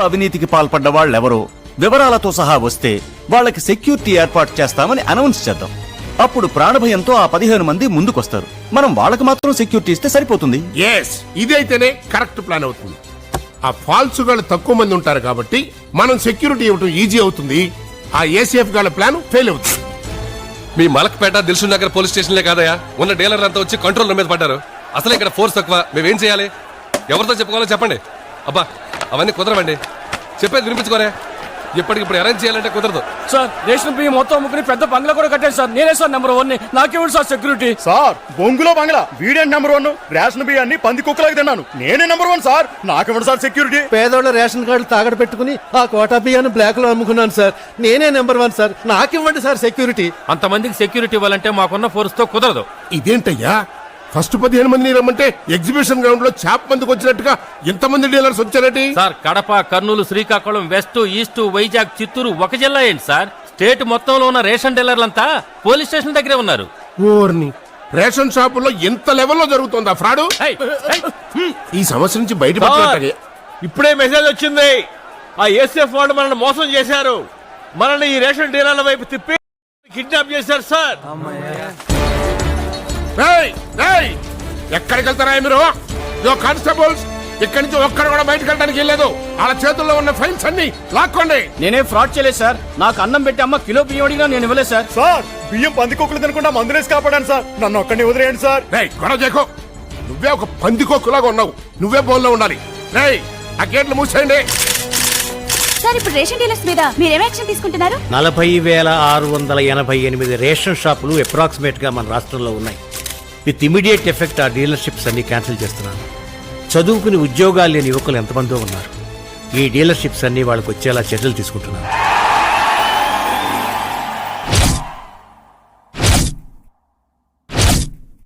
అవినీతికి పాల్పడ్డ వాళ్ళెవరో వివరాలతో సహా వస్తే వాళ్ళకి సెక్యూరిటీ ఏర్పాటు చేస్తామని అనౌన్స్ చేద్దాం. అప్పుడు ప్రాణభయంతో ఆ పదిహేను మంది ముందుకొస్తారు. మనం వాళ్ళకి మాత్రం సెక్యూరిటీ ఇస్తే సరిపోతుంది. ఎస్ ఇది అయితేనే కరెక్ట్ ప్లాన్ అవుతుంది. ఆ ఫాల్స్ గాళ్ళు తక్కువ మంది ఉంటారు కాబట్టి మనం సెక్యూరిటీ ఇవ్వటం ఈజీ అవుతుంది. ఆ ఏసీఎఫ్ గాళ్ళ ప్లాన్ ఫెయిల్ అవుతుంది. మీ మలక్పేట దిల్సు నగర్ పోలీస్ స్టేషన్లే కాదయా ఉన్న డీలర్లు అంతా వచ్చి కంట్రోల్ రూమ్ మీద పడ్డారు. అసలు ఇక్కడ ఫోర్స్ తక్కువ. మేమేం చేయాలి? ఎవరితో చెప్పుకోవాలో చెప్పండి. అబ్బా అవన్నీ కుదరవండి. చెప్పేది వినిపించుకోరే ఇప్పటికిప్పుడు అరేంజ్ చేయాలంటే కుదరదు. సార్ రేషన్ బియ్యం మొత్తం అమ్ముకుని పెద్ద బంగ్లా కూడా కట్టాను సార్. నేనే సార్ నెంబర్ వన్ నాకేమిటి సార్ సెక్యూరిటీ సార్ బొంగులో బంగ్లా. వీడేంటి నెంబర్ వన్ రేషన్ బియ్యాన్ని పంది కుక్కలాగా తిన్నాను. నేనే నెంబర్ వన్ సార్. నాకెవడు సార్ సెక్యూరిటీ పేదోళ్ళ రేషన్ కార్డులు తాగడ పెట్టుకుని ఆ కోటా బియ్యాన్ని బ్లాక్లో అమ్ముకున్నాను సార్. నేనే నెంబర్ వన్ సార్. నాకివ్వండి సార్ సెక్యూరిటీ అంతమందికి సెక్యూరిటీ ఇవ్వాలంటే మాకున్న ఫోర్స్తో కుదరదు. ఇదేంటయ్యా? ఫస్ట్ పదిహేను మందిని రమ్మంటే ఎగ్జిబిషన్ గ్రౌండ్లో చాప మందికి వచ్చినట్టుగా ఎంతమంది dealers వచ్చారటి? Sir Kadapa Kurnool Srikakulam west east Vizag Chittoor ఒక జిల్లా ఏంటి సార్? స్టేట్ మొత్తంలో ఉన్న రేషన్ డీలర్లంతా పోలీస్ స్టేషన్ దగ్గరే ఉన్నారు. ఓర్ని రేషన్ షాపుల్లో ఎంత లెవెల్లో జరుగుతుందా ఫ్రాడు? ఈ సమస్య నుంచి బయటపడాలి ఇప్పుడే మెసేజ్ వచ్చింది. ఆ ఏసీఎఫ్ వాళ్ళు మనల్ని మోసం చేశారు. మనల్ని ఈ రేషన్ డీలర్ల వైపు తిప్పి కిడ్నాప్ చేశారు సార్. ఎక్కడికి వెళ్తారా మీరు? ఇదో కానిస్టేబుల్స్ ఇక్కడి నుంచి ఒక్కడు కూడా బయటకు వెళ్ళడానికి వెళ్ళలేదు వాళ్ళ చేతుల్లో ఉన్న ఫైల్స్ అన్ని లాక్కోండి. నేనే ఫ్రాడ్ చేయలేదు సార్. నాకు అన్నం పెట్టి అమ్మ కిలో బియ్యం అడిగినా నేను ఇవ్వలేదు సార్. సార్ బియ్యం పంది కుక్కలు తినకుండా మందులేసి కాపాడాను సార్. నన్ను ఒక్కడిని వదిలేయండి సార్. రేయ్ గొడవ చేయకో. నువ్వే ఒక పందికొక్కులాగా ఉన్నావు. నువ్వే బోల్లో ఉండాలి. రేయ్ ఆ గేట్లు మూసేయండి. సార్ ఇప్పుడు రేషన్ డీలర్స్ మీద మీరేం యాక్షన్ తీసుకుంటున్నారు? నలభై వేల ఆరు వందల ఎనభై ఎనిమిది రేషన్ షాపులు అప్రాక్సిమేట్గా మన రాష్ట్రంలో ఉన్నాయి. విత్ ఇమీడియట్ ఎఫెక్ట్ ఆ డీలర్షిప్స్ అన్ని క్యాన్సిల్ చేస్తున్నాను. చదువుకుని ఉద్యోగాలు లేని యువకులు ఎంతమందో ఉన్నారు. ఈ డీలర్షిప్స్ అన్ని వాళ్ళకి వచ్చేలా చర్యలు తీసుకుంటున్నాను.